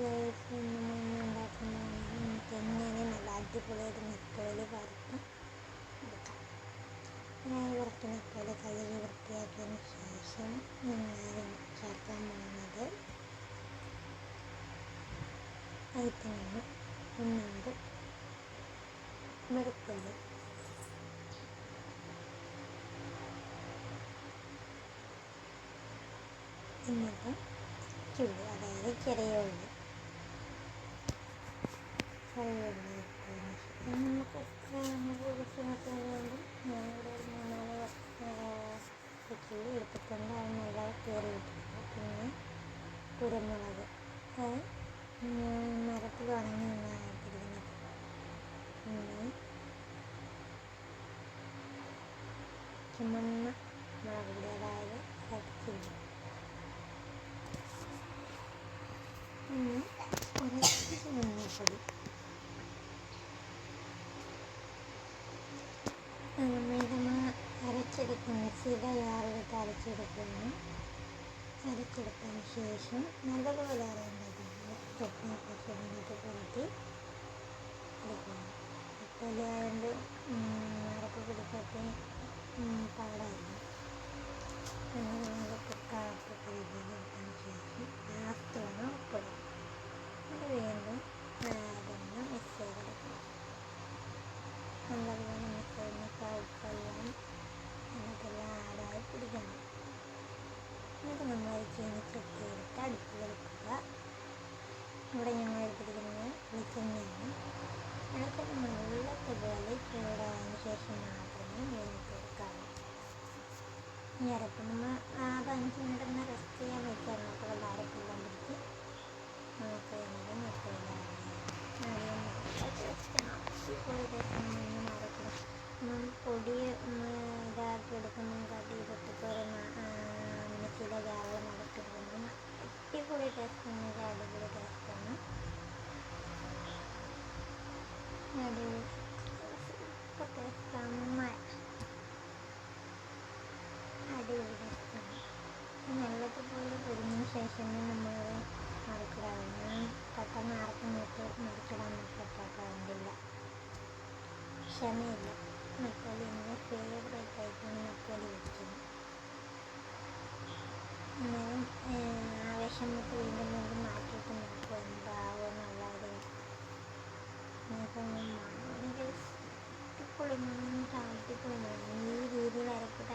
Guys നമ്മൾ ഇന്ന് ഉണ്ടാക്കുന്നതാണ് തെങ്ങനെ നല്ല അടിപൊളിയായിട്ട് നെത്തോലി വറുത്ത് എടുക്കാം വറുത്ത നെത്തോലി കഴുകി വൃത്തിയാക്കിയതിന് ശേഷം ഞാൻ ചേർക്കാൻ പോകുന്നത് ഐറ്റമാണ് ഒന്നുണ്ട് വെളുത്തുള്ളി എന്നിട്ട് ചുള്ളി അതായത് ചെറിയ ഉള്ളി ചെറിയ ഉള്ളി ഇട്ടതിന് ശേഷം നമുക്ക് ആവശ്യമായിട്ടുള്ളതുകൊണ്ട് ഞാനിവിടെ ഒരു മൂന്നാൽ ചുള്ളി എടുത്തിട്ടുണ്ട് അത് നല്ല കയറി ഇട്ടിട്ടുണ്ട് പിന്നെ കുരുമുളക് അത് മരത്തിൽ ഉണങ്ങി നിന്നാണ് ഇട്ടിരിക്കുന്നത് പിന്നെ ചുമന്ന മുളക് പൊടി അതായത് റെഡ് ചില്ലി പിന്നെ കുറച്ച് മഞ്ഞൾപ്പൊടി നമ്മൾ അരച്ചെടുക്കും മിക്സിയുടെ ജാറിലിട്ട് അരച്ചെടുക്കുന്നു അരച്ചെടുത്തതിന് ശേഷം നല്ലതുപോലെ അരയേണ്ടതാണ് തൊട്ടിനൊക്കെ ചുരുങ്ങിയിട്ട് പുരട്ടി എന്നിട്ട് നമ്മൾ ചീനിച്ചട്ടി എടുത്ത് അടുപ്പ് വെക്കുക ഇവിടെ ഞങ്ങൾ എടുത്തിരിക്കുന്നത് വെളിച്ചെണ്ണയാണ് അതൊക്കെ നല്ലതുപോലെ ചൂടായതിനു ശേഷം മാത്രമേ എടുക്കാവൂ. ഈ അരപ്പ് നമ്മൾ അത് അഞ്ച് മിനിറ്റ് ഒന്ന് റെസ്റ്റ് ചെയ്യാൻ വെച്ചാൽ മാത്രമല്ല അരപ്പെല്ലാം പിടിച്ച് നമുക്ക് വേണ്ടത് മറ്റുള്ള നമ്മൾ അടിപൊളി ടേസ്റ്റ് ആണ് അടിപൊളി ടേസ്റ്റാണ് അടിപൊളി സൂപ്പർ ടേസ്റ്റ് അമ്മ അടിപൊളി ടേസ്റ്റാണ് നല്ലതുപോലെ പൊരിഞ്ഞ ശേഷമേ നമ്മൾ മറിക്കിടാവുന്നു പെട്ടെന്ന് ആർക്കും നോക്കി മറിക്കിടാൻ പറ്റാത്തതുകൊണ്ടില്ല ക്ഷമയില്ല മക്കളി എന്റെ ഫേവറേറ്റ് ആയിട്ടാണ് മക്കളി വെച്ചത് വീണ്ടും വീണ്ടും മാറ്റിയിട്ട് നോക്കും എന്താവുമെന്നുള്ളത് ഭയങ്കര ഇപ്പോൾ നന്നായിട്ട് അടിപൊളി ഈ രീതി അരക്കിട്ട